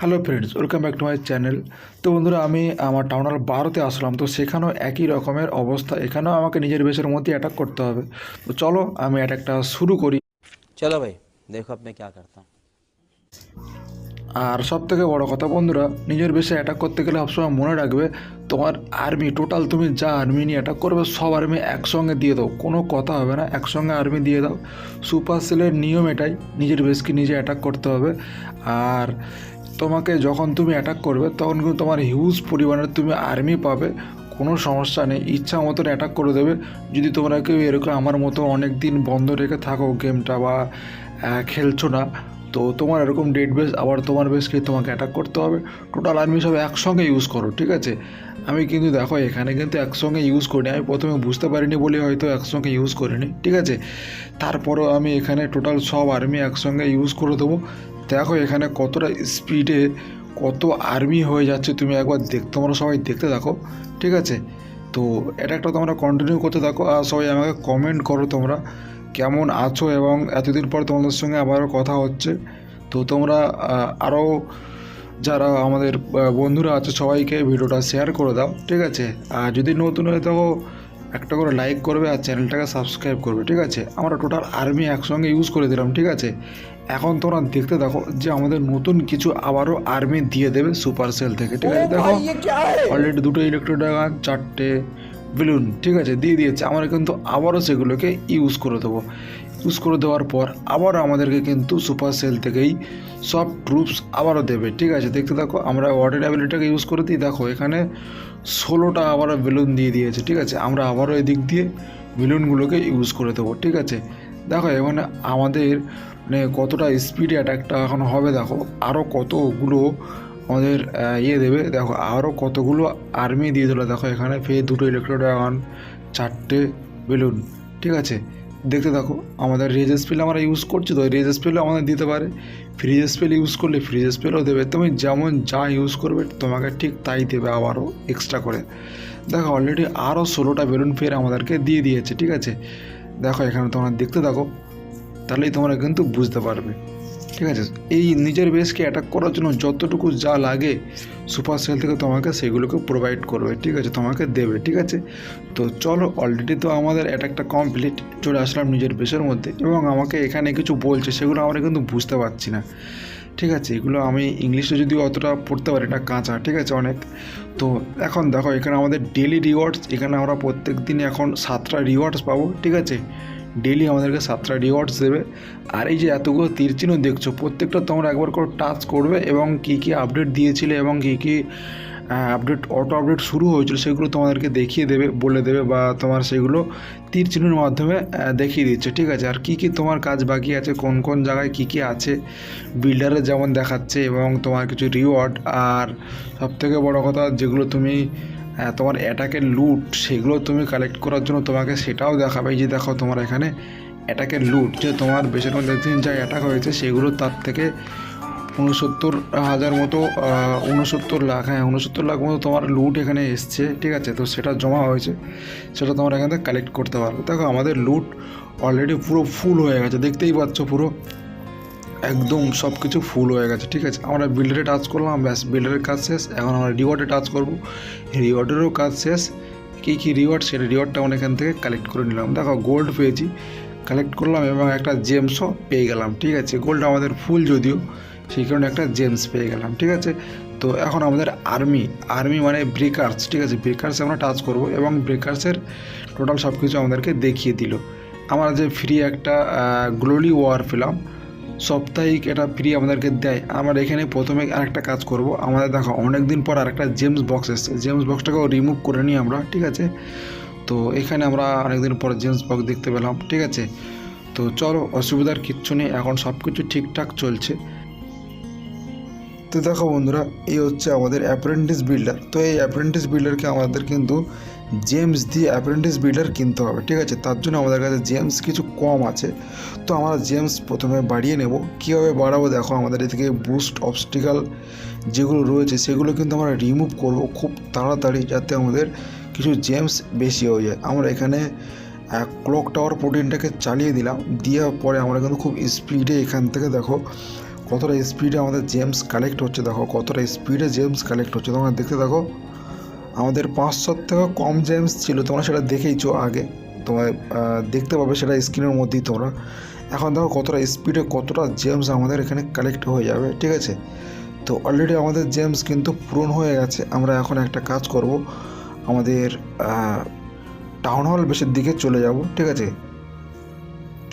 Hello friends welcome back to my channel তো বন্ধুরা আমি আমার টাউন হল বারোতে আসলাম তো সেখানেও একই রকমের অবস্থা। এখানেও আমাকে নিজের বেশের মধ্যে অ্যাটাক করতে হবে। তো চলো আমি অ্যাটাকটা শুরু করি। চলো ভাই দেখো আপনি কে করতাম আর সব থেকে বড়ো কথা বন্ধুরা, নিজের বেশে অ্যাটাক করতে গেলে সবসময় মনে রাখবে, তোমার আর্মি টোটাল তুমি যা আর্মি নিয়ে অ্যাটাক করবে, সব আর্মি একসঙ্গে দিয়ে দাও। কোনো কথা হবে না, একসঙ্গে আর্মি দিয়ে দাও। সুপার সেলের নিয়ম এটাই, নিজের বেশকে নিজে অ্যাটাক করতে হবে। আর তোমাকে যখন তুমি অ্যাটাক করবে, তখন কিন্তু তোমার হিউজ পরিমাণের তুমি আর্মি পাবে, কোনো সমস্যা নেই। ইচ্ছা মতন অ্যাটাক করে দেবে। যদি তোমরা কেউ এরকম আমার মতো অনেক দিন বন্ধ রেখে থাকো গেমটা বা খেলছো না তো তোমার এরকম ডেড বেস আবার তোমার বেসকে তোমাকে অ্যাটাক করতে হবে। টোটাল আর্মি সব একসঙ্গে ইউজ করো, ঠিক আছে? আমি কিন্তু দেখো, এখানে কিন্তু একসঙ্গে ইউজ করিনি। আমি প্রথমে বুঝতে পারিনি বলে হয়তো একসঙ্গে ইউজ করিনি, ঠিক আছে? তারপরেও আমি এখানে টোটাল সব আর্মি একসঙ্গে ইউজ করে দেবো। দেখো, এখানে কতটা স্পিডে কত আর্মি হয়ে যাচ্ছে, তুমি একবার দেখ তোমরা সবাই দেখতে থাকো, ঠিক আছে? তো এটা একটা তোমরা কন্টিনিউ করতে থাকো। আর সবাই আমাকে কমেন্ট করো তোমরা। কেমন আছো এবং এতদিন পর তোমাদের সঙ্গে আবারও কথা হচ্ছে। তো তোমরা আরও যারা আমাদের বন্ধুরা আছে সবাইকে ভিডিওটা শেয়ার করে দাও ঠিক আছে? আর যদি নতুন হয়ে থাকো একটা করে লাইক করবে আর চ্যানেলটাকে সাবস্ক্রাইব করবে ঠিক আছে? আমরা টোটাল আর্মি একসঙ্গে ইউজ করে দিলাম ঠিক আছে? এখন তোমরা দেখতে দেখো যে আমাদের নতুন কিছু আবারও আর্মি দিয়ে দেবে সুপার সেল থেকে ঠিক আছে? দেখো অলরেডি দুটো ইলেকট্রো ড্রাগন চারটে বেলুন। ঠিক আছে, দিয়ে দিয়েছে। আমরা কিন্তু আবারও সেগুলোকে ইউজ করে দেবো। ইউজ করে দেওয়ার পর আবার আমাদেরকে কিন্তু সুপার সেল থেকেই সব ট্রুপস আবারও দেবে। ঠিক আছে, দেখতে দেখো আমরা ওয়াটার অ্যাবিলিটাকে ইউজ করে দিই। দেখো, এখানে ষোলোটা আবারও বেলুন দিয়ে দিয়েছে। ঠিক আছে, আমরা আবারও এদিক দিয়ে বেলুনগুলোকে ইউজ করে দেবো। ঠিক আছে, দেখো, এখানে আমাদের মানে কতটা স্পিডে অ্যাটাকটা এখন হবে, দেখো আরও কতগুলো আমাদের ইয়ে দেবে। দেখো আরও কতগুলো আর্মি দিয়ে দিল দেখো, এখানে ফের দুটো ইলেকট্রো ড্রাগন চারটে বেলুন ঠিক আছে? দেখতে থাকো, আমাদের রেজ স্পেল আমরা ইউজ করছি তো রেজ স্পেলও আমাদের দিতে পারে। ফ্রিজ স্পেল ইউজ করলে ফ্রিজ স্পেলও দেবে। তুমি যেমন যা ইউজ করবে, তোমাকে ঠিক তাই দেবে আবারও এক্সট্রা করে। দেখো অলরেডি আরও ষোলোটা বেলুন ফের আমাদেরকে দিয়ে দিয়েছে, ঠিক আছে? দেখো, এখানে তোমরা দেখতে থাকো, তাহলেই তোমরা কিন্তু বুঝতে পারবে। ঠিক আছে? এই নিজের বেসকে অ্যাটাক করার জন্য যতটুকু যা লাগে সুপার সেল থেকে তোমাকে সেগুলোকে প্রোভাইড করবে, ঠিক আছে? তোমাকে দেবে, ঠিক আছে? তো চলো অলরেডি তো আমাদের অ্যাটাকটা কমপ্লিট চলে আসলাম নিজের বেসের মধ্যে এবং আমাকে এখানে কিছু বলছে, সেগুলো আমরা কিন্তু বুঝতে পারছি না, ঠিক আছে? এগুলো আমি ইংলিশে যদিও অতটা পড়তে পারি না, কাঁচা, ঠিক আছে? অনেক। তো এখন দেখো, এখানে আমাদের ডেলি রিওয়ার্ডস এখানে আমরা প্রত্যেক দিন এখন সাতটা রিওয়ার্ডস পাবো, ঠিক আছে? ডেলি আমাদেরকে সাতটা রিওয়ার্ডস দেবে। আর এই যে এতগুলো তীরচিহ্ন দেখছ, প্রত্যেকটা তোমরা একবার করে টাচ করবে এবং কী কী আপডেট দিয়েছিলে এবং কী কী আপডেট অটো আপডেট শুরু হয়েছিল সেগুলো তোমাদেরকে দেখিয়ে দেবে, বলে দেবে বা তোমার সেগুলো তীর চিহ্নের মাধ্যমে দেখিয়ে দিচ্ছে, ঠিক আছে? আর কী কী তোমার কাজ বাকি আছে, কোন কোন জায়গায় কী কী আছে বিল্ডারে যেমন দেখাচ্ছে এবং তোমার কিছু রিওয়ার্ড আর সবথেকে বড় কথা যেগুলো তুমি তোমার অ্যাটাকের লুট সেগুলো তুমি কালেক্ট করার জন্য তোমাকে সেটাও দেখাবে। যে দেখো তোমার এখানে অ্যাটাকের লুট যে তোমার বেশির মধ্যে একদিন যা অ্যাটাক হয়েছে সেগুলো তার থেকে উনসত্তর হাজার মতো উনসত্তর লাখ হ্যাঁ উনসত্তর লাখ মতো তোমার লুট এখানে এসছে, ঠিক আছে? তো সেটা জমা হয়েছে, সেটা তোমার এখান থেকে কালেক্ট করতে পারবে দেখো আমাদের লুট অলরেডি পুরো ফুল হয়ে গেছে, দেখতেই পাচ্ছ পুরো। একদম সব কিছু ফুল হয়ে গেছে, ঠিক আছে? আমরা বিল্ডারে টাচ করলাম, ব্যাস বিল্ডারের কাজ শেষ। এখন আমরা রিওয়ার্ডে টাচ করব। রিওয়ার্ডেরও কাজ শেষ। কী কী রিওয়ার্ড সেটা রিওয়ার্ডটা আমরা এখান থেকে কালেক্ট করে নিলাম। দেখো গোল্ড পেয়েছি। কালেক্ট করলাম এবং একটা জেমসও পেয়ে গেলাম, ঠিক আছে? গোল্ড আমাদের ফুল যদিও, সেই কারণে একটা জেমস পেয়ে গেলাম, ঠিক আছে? তো এখন আমাদের আর্মি আর্মি মানে ব্রেকার্স ঠিক আছে? ব্রেকার্সে আমরা টাচ করব এবং ব্রেকার্সের টোটাল সব কিছু আমাদেরকে দেখিয়ে দিল। আমরা যে ফ্রি একটা গ্লোলি ওয়ার পেলাম সাপ্তাহিক এটা ফ্রি আমাদেরকে দেয়। আমরা এখানে প্রথমে আরেকটা কাজ করব। আমাদের দেখো অনেক দিন পর আরেকটা জেমস বক্স এসছে। জেমস বক্সটাকেও রিমুভ করে নিই আমরা, ঠিক আছে? তো এখানে আমরা অনেকদিন পর জেমস বক্স দেখতে পেলাম, ঠিক আছে? তো চলো, অসুবিধার কিচ্ছু নেই, এখন সব কিছু ঠিকঠাক চলছে। তো দেখো বন্ধুরা, এই হচ্ছে আমাদের অ্যাপ্রেন্টিস বিল্ডার তো এই অ্যাপ্রেন্টিস বিল্ডারকে আমাদের কিন্তু জেমস দিয়ে অ্যাপ্রেন্টিস বিল্ডার কিনতে হবে, ঠিক আছে? তার জন্য আমাদের কাছে জেমস কিছু কম আছে। তো আমরা জেমস প্রথমে বাড়িয়ে নেব। কীভাবে বাড়াবো দেখো, আমাদের এদিকে বুস্ট অবস্টিকাল যেগুলো রয়েছে, সেগুলো কিন্তু আমরা রিমুভ করব খুব তাড়াতাড়ি যাতে আমাদের কিছু জেমস বেশি হয়ে যায়। আমরা এখানে ক্লক টাওয়ার প্রোটিনটাকে চালিয়ে দিলাম। দেওয়ার পরে আমরা কিন্তু খুব স্পিডে এখান থেকে দেখো, কতটা স্পিডে আমাদের জেমস কালেক্ট হচ্ছে। দেখো, কতটা স্পিডে জেমস কালেক্ট হচ্ছে। তোমরা দেখতে দেখো আমাদের পাঁচশোর থেকে কম জেমস ছিল, তোমরা সেটা দেখেইছো আগে। তোমার দেখতে পাবে সেটা স্ক্রিনের মধ্যেই তোমরা। এখন দেখো কতটা স্পিডে কতটা জেমস আমাদের এখানে কালেক্ট হয়ে যাবে, ঠিক আছে? তো অলরেডি আমাদের জেমস কিন্তু পূরণ হয়ে গেছে। আমরা এখন একটা কাজ করব, আমাদের টাউন হল বেসের দিকে চলে যাব, ঠিক আছে?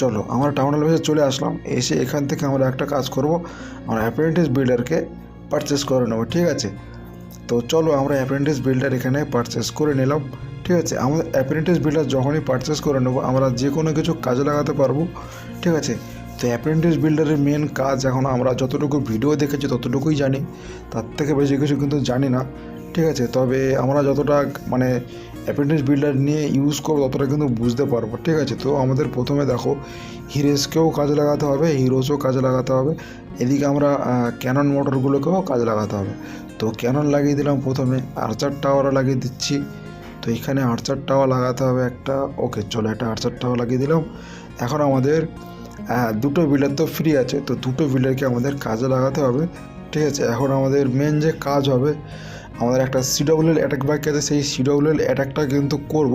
চলো, আমরা টাউন হল বেসে চলে আসলাম, এসে এখান থেকে আমরা একটা কাজ করব, আমরা অ্যাপ্রেন্টিস বিল্ডারকে পারচেস করে নেব, ঠিক আছে? তো চলো আমরা অ্যাপ্রেন্টিস বিল্ডার এখানে পারচেস করে নিলাম। ঠিক আছে? আমাদের অ্যাপ্রেন্টিস বিল্ডার যখনই পারচেস করে নেব, আমরা যে কোনো কিছু কাজে লাগাতে পারব। ঠিক আছে? তো অ্যাপ্রেন্টিস বিল্ডারের মেন কাজ এখন আমরা যতটুকু ভিডিও দেখেছি ততটুকুই জানি। তার থেকে বেশি কিছু কিন্তু জানি না। ঠিক আছে? তবে আমরা যতটা মানে অ্যাপ্রেন্টিস বিল্ডার নিয়ে ইউজ করব ততটা কিন্তু বুঝতে পারব। ঠিক আছে? তো আমাদের প্রথমে দেখো হিরেসকেও কাজে লাগাতে হবে হিরোসও কাজে লাগাতে হবে। এদিকে আমরা ক্যানন মোটরগুলোকেও কাজে লাগাতে হবে। তো ক্যানন লাগিয়ে দিলাম প্রথমে? আর্চার টাওয়ারও লাগিয়ে দিচ্ছি। তো এখানে আর্চার টাওয়ার লাগাতে হবে একটা। ওকে চলো একটা আর্চার টাওয়ার লাগিয়ে দিলাম। এখন আমাদের দুটো বিলের তো ফ্রি আছে, তো দুটো বিলেরকে আমাদের কাজে লাগাতে হবে। ঠিক আছে, এখন আমাদের মেন যে কাজ হবে, আমাদের একটা সিডব্লিউএল অ্যাটাক বাইক আছে, সেই সিডব্লিউএল অ্যাটাকটা কিন্তু করব।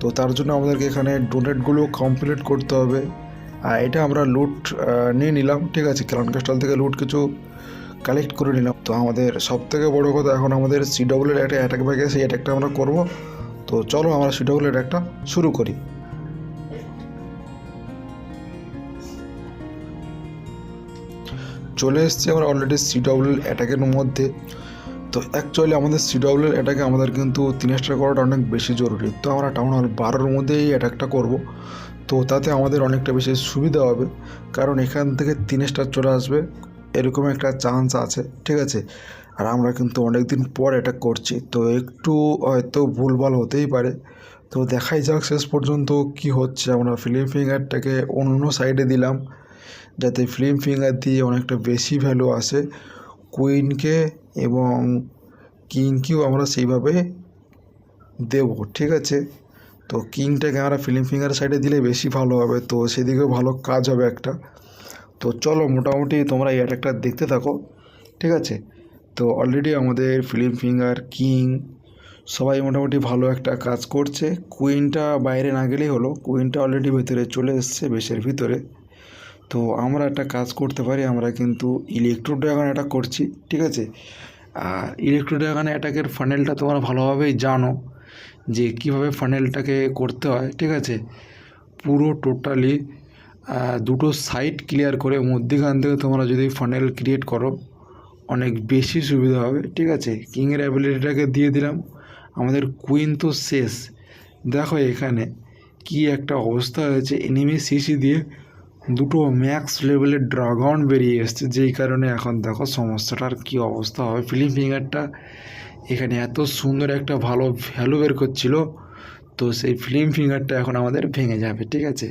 তো তার জন্য আমাদেরকে এখানে ডোনেটগুলো কমপ্লিট করতে হবে। আর এটা আমরা লুট নিয়ে নিলাম। ঠিক আছে ক্রাউন ক্যাস্টাল থেকে লুট কিছু কালেক্ট করে নিলাম। তো আমাদের সব থেকে বড়ো কথা এখন আমাদের সি সিডব্লিউএল একটা অ্যাটাক ব্যাগে সেই অ্যাটাকটা আমরা করব। তো চলো আমরা সি সিডব্লিউএল অ্যাটাকটা শুরু করি। চলে এসেছি আমরা অলরেডি সি সিডব্লিউএল অ্যাটাকের মধ্যে। তো অ্যাকচুয়ালি আমাদের সি সিডব্লিউএল অ্যাটাকে আমাদের কিন্তু তিন স্টার করাটা অনেক বেশি জরুরি। তো আমরা টাউন হল বারোর মধ্যেই এই অ্যাটাকটা করব। তো তাতে আমাদের অনেকটা বেশি সুবিধা হবে। কারণ এখান থেকে তিন স্টার চলে আসবে। এরকম একটা চান্স আছে, ঠিক আছে? আর আমরা কিন্তু অনেক দিন পর এটা করছি, তো একটু হয়তো ভুলভাল হতেই পারে। তো দেখাই যাক শেষ পর্যন্ত কি হচ্ছে। আমরা ফিল্ম ফিঙ্গারটাকে অন্য সাইডে দিলাম, যাতে ফিল্ম ফিঙ্গার দিয়ে অনেকটা বেশি ভ্যালু আসে। কুইনকে এবং কিংকেও আমরা সেইভাবে দেবো, ঠিক আছে? তো কিংটাকে আমরা ফিল্ম ফিঙ্গার সাইডে দিলে বেশি ভালো হবে, তো সেদিকেও ভালো কাজ হবে একটা। তো চলো মোটামুটি তোমরা এই অ্যাটাকটা দেখতে থাকো, ঠিক আছে? তো অলরেডি আমাদের ফিল্ম ফিঙ্গার কিং সবাই মোটামুটি ভালো একটা কাজ করছে। কুইনটা বাইরে না গেলেই হলো কুইনটা অলরেডি ভেতরে চলে এসছে, বেশের ভিতরে। তো আমরা একটা কাজ করতে পারি, আমরা কিন্তু ইলেকট্রো ড্রাগন অ্যাটাক করছি, ঠিক আছে? আর ইলেকট্রো ড্রাগন অ্যাটাকের ফানেলটা তোমরা ভালোভাবেই জানো যে কীভাবে ফানেলটাকে করতে হয়, ঠিক আছে? পুরো টোটালি দুটো সাইড ক্লিয়ার করে মধ্যখান থেকে তোমরা যদি ফানেল ক্রিয়েট করো, অনেক বেশি সুবিধা হবে, ঠিক আছে? কিংয়ের অ্যাবিলিটিটাকে দিয়ে দিলাম। আমাদের কুইন তো শেষ। দেখো এখানে কি একটা অবস্থা হয়েছে। এনিমি সিসি দিয়ে দুটো ম্যাক্স লেভেলের ড্রাগন বেরিয়ে এসছে। যেই কারণে এখন দেখো সমস্যাটার কি অবস্থা হবে। ফিলিম ফিঙ্গারটা এখানে এত সুন্দর একটা ভালো ভ্যালু বের করছিল, তো সেই ফিলিম ফিঙ্গারটা এখন আমাদের ভেঙে যাবে, ঠিক আছে?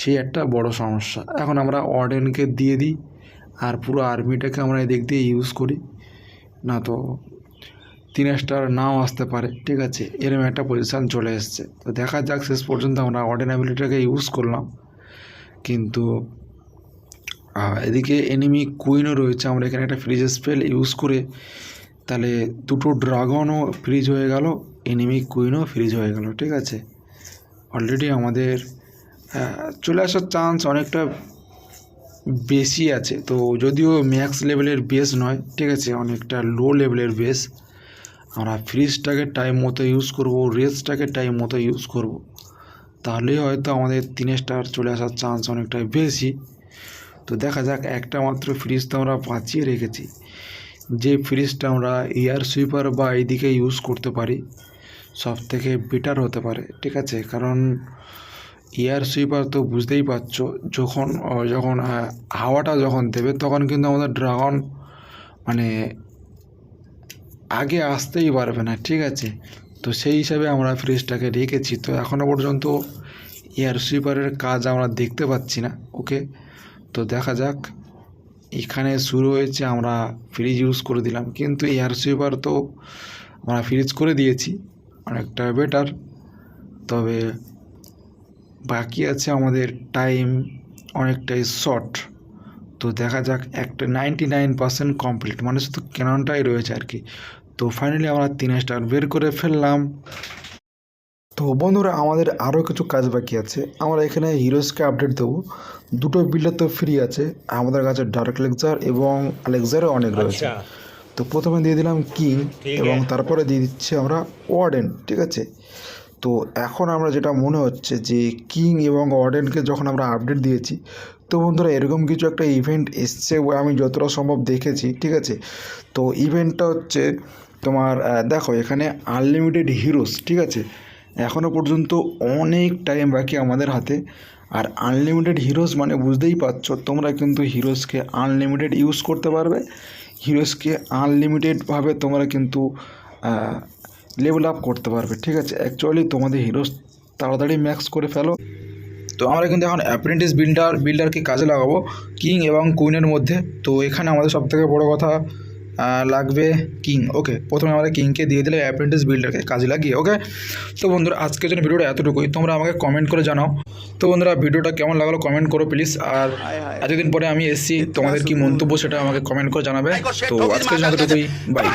সেই একটা বড় সমস্যা। এখন আমরা অর্ডেনকে দিয়ে দিই আর পুরো আর্মিটাকে আমরা এদিক দিয়ে ইউজ করি। না তো তিন স্টার নাও আসতে পারে, ঠিক আছে? এরকম একটা পজিশান চলে এসছে। তো দেখা যাক শেষ পর্যন্ত আমরা অর্ডেন অ্যাবিলিটিটাকে ইউজ করলাম। কিন্তু এদিকে এনিমি কুইনও রয়েছে। আমরা এখানে একটা ফ্রিজ স্পেল ইউজ করে তাহলে দুটো ড্রাগনও ফ্রিজ হয়ে গেল এনিমি কুইনও ফ্রিজ হয়ে গেল, ঠিক আছে? অলরেডি আমাদের চলে আসার চান্স অনেকটা বেশি আছে। তো যদিও ম্যাক্স লেভেলের বেস নয়, ঠিক আছে, অনেকটা লো লেভেলের বেস আমরা ফ্রিজটাকে টাইম মতো ইউজ করব রেসটাকে টাইম মতো ইউজ করব। তাহলেই হয়তো আমাদের তিন স্টার চলে আসার চান্স অনেকটা বেশি। তো দেখা যাক, একটা মাত্র ফ্রিজ তো আমরা বাঁচিয়ে রেখেছি। যে ফ্রিজটা আমরা এয়ার সুইপার বা এইদিকে ইউজ করতে পারি সব থেকে বেটার হতে পারে, ঠিক আছে? কারণ এয়ার সুইপার তো বুঝতেই পারছ, যখন যখন হাওয়াটা যখন দেবে তখন কিন্তু আমাদের ড্রাগন মানে আগে আসতেই পারবে না, ঠিক আছে? তো সেই হিসাবে আমরা ফ্রিজটাকে রেখেছি। তো এখনও পর্যন্ত এয়ার সুইপারের কাজ আমরা দেখতে পাচ্ছি না, ওকে? তো দেখা যাক, এখানে শুরু হয়েছে, আমরা ফ্রিজ ইউজ করে দিলাম। কিন্তু এয়ার সুইপার তো আমরা ফ্রিজ করে দিয়েছি, অনেকটা বেটার তবে বাকি আছে আমাদের টাইম অনেকটাই শর্ট তো দেখা যাক একটা নাইনটি নাইন পার্সেন্ট কমপ্লিট মানে শুধু কেননটাই রয়েছে আর কি। তো ফাইনালি আমরা তিন স্টার বের করে ফেললাম। তো বন্ধুরা আমাদের আরও কিছু কাজ বাকি আছে। আমরা এখানে হিরোসকে আপডেট দেবো। দুটো বিল্ডার তো ফ্রি আছে। আমাদের কাছে ডার্ক লেকচার এবং আলেকজারও অনেক রয়েছে। তো প্রথমে দিয়ে দিলাম কিং এবং তারপরে দিয়ে দিচ্ছি আমরা ওয়ার্ডেন ঠিক আছে? তো এখন আমরা যেটা মনে হচ্ছে যে কিং এবং ওয়ার্ডেনকে যখন আমরা আপডেট দিয়েছি, তো বন্ধুরা এরকম কিছু একটা ইভেন্ট এসছে আমি যতটা সম্ভব দেখেছি, ঠিক আছে? তো ইভেন্টটা হচ্ছে তোমার দেখো এখানে আনলিমিটেড হিরোস ঠিক আছে? এখনও পর্যন্ত অনেক টাইম বাকি আমাদের হাতে। আর আনলিমিটেড হিরোস মানে বুঝতেই পারছ, তোমরা কিন্তু হিরোসকে আনলিমিটেড ইউজ করতে পারবে। হিরোসকে আনলিমিটেডভাবে তোমরা কিন্তু লেভেল আপ করতে পারবে ঠিক আছে? অ্যাকচুয়ালি তোমাদের হিরোস তাড়াতাড়ি ম্যাক্স করে ফেলো। তো আমরা কিন্তু এখন অ্যাপ্রেন্টিস বিল্ডার বিল্ডারকে কাজে লাগাবো কিং এবং কুইনের মধ্যে। তো এখানে আমাদের সবথেকে বড় কথা লাগবে কিং ওকে প্রথমে আমরা কিংকে দিয়ে দিলে অ্যাপ্রেন্টিস বিল্ডারকে কাজে লাগিয়ে ওকে তো বন্ধুরা আজকের জন্য ভিডিওটা এতটুকুই। তোমরা আমাকে কমেন্ট করে জানাও। তো বন্ধুরা ভিডিওটা কেমন লাগল কমেন্ট করো প্লিজ আর এতদিন পরে আমি এসেছি তোমাদের কি মন্তব্য সেটা আমাকে কমেন্ট করে জানাবে। তো আজকের জন্য এতটুকুই। বাই